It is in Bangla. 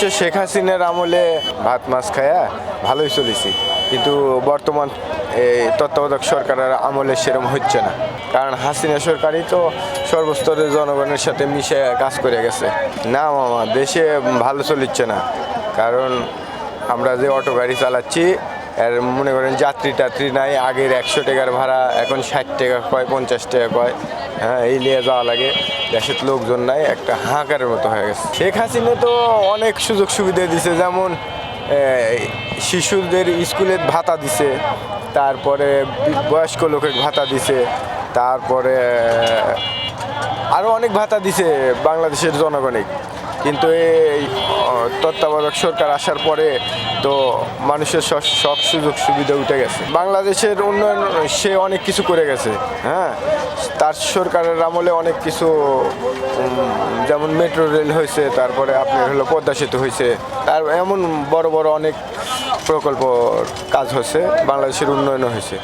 শেখ হাসিনার আমলে ভাত, মাছ খায়া ভালোই চলেছি। কিন্তু বর্তমান এই তত্ত্বাবধায়ক সরকারের আমলে সেরম হচ্ছে না। কারণ হাসিনা সরকারই তো সর্বস্তরের জনগণের সাথে মিশে কাজ করে গেছে। না মামা দেশে ভালো চলিচ্ছে না। কারণ আমরা যে অটো গাড়ি চালাচ্ছি এর মনে করেন যাত্রী টাত্রী নাই, আগের একশো টাকার ভাড়া, এখন ষাট টাকা কয়, পঞ্চাশ টাকা কয়। হ্যাঁ এই নিয়ে যাওয়া লাগে। দেশের লোকজন নাই, একটা হাহাকারের মতো হয়ে গেছে। শেখ হাসিনা তো অনেক সুযোগ সুবিধা দিছে, যেমন শিশুদের স্কুলের ভাতা দিছে, তারপরে বয়স্ক লোকের ভাতা দিছে, তারপরে আরও অনেক ভাতা দিছে বাংলাদেশের জনগণে কিন্তু এই তত্ত্বাবধায়ক সরকার আসার পরে তো মানুষের সব সব সুযোগ সুবিধা উঠে গেছে। বাংলাদেশের উন্নয়ন, সে অনেক কিছু করে গেছে হ্যাঁ? তার সরকারের আমলে অনেক কিছু যেমন মেট্রো রেল হয়েছে, তারপরে আপনার হলো পদ্মা সেতু হয়েছে আর এমন বড় বড় অনেক প্রকল্প কাজ হচ্ছে, বাংলাদেশের উন্নয়ন হয়েছে।